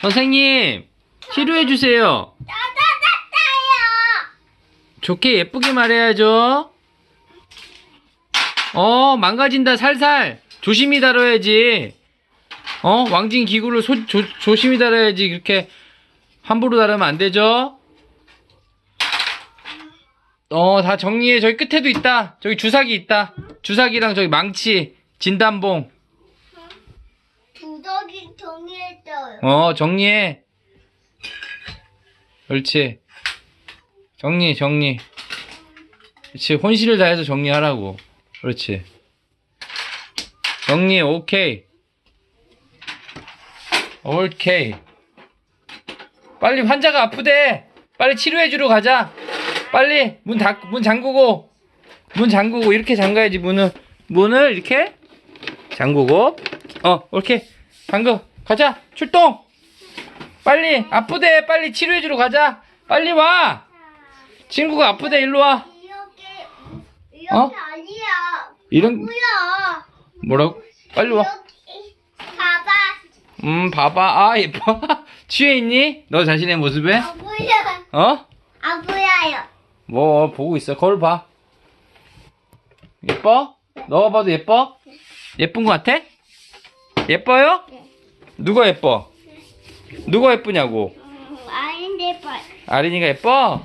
선생님, 치료해 주세요. 따다다다요. 좋게 예쁘게 말해야죠. 어, 망가진다, 살살. 조심히 다뤄야지. 어, 왕진 기구를 소- 조, 조심히 다뤄야지. 이렇게 함부로 다루면 안 되죠. 어, 다 정리해. 저기 끝에도 있다. 저기 주사기 있다. 주사기랑 저기 망치, 진단봉. 두더기 정리했어요. 어, 정리해. 그렇지. 정리, 정리. 그렇지. 혼신을 다해서 정리하라고. 그렇지. 정리, 오케이. 오케이. 빨리 환자가 아프대. 빨리 치료해주러 가자. 빨리 문 닫, 문 잠그고. 문 잠그고 이렇게 잠가야지 문을. 문을 이렇게 잠그고. 어, 이렇게 잠그. 가자. 출동. 빨리 아프대. 빨리 치료해주러 가자. 빨리 와. 친구가 아프대. 일로 와. 이렇게 이렇게 어? 아니야. 이런 뭐야? 뭐라고? 빨리 와. 이렇게 봐봐. 음, 봐봐. 아, 예뻐. 취해 있니? 너 자신의 모습에? 안 보여. 어? 안 보여요. 뭐 보고 있어. 거울 봐. 예뻐? 너가 봐도 예뻐? 예쁜 거 같아? 예뻐요? 네. 누가 예뻐? 누가 예쁘냐고? 음, 아닌데 봐. 아린이가 예뻐?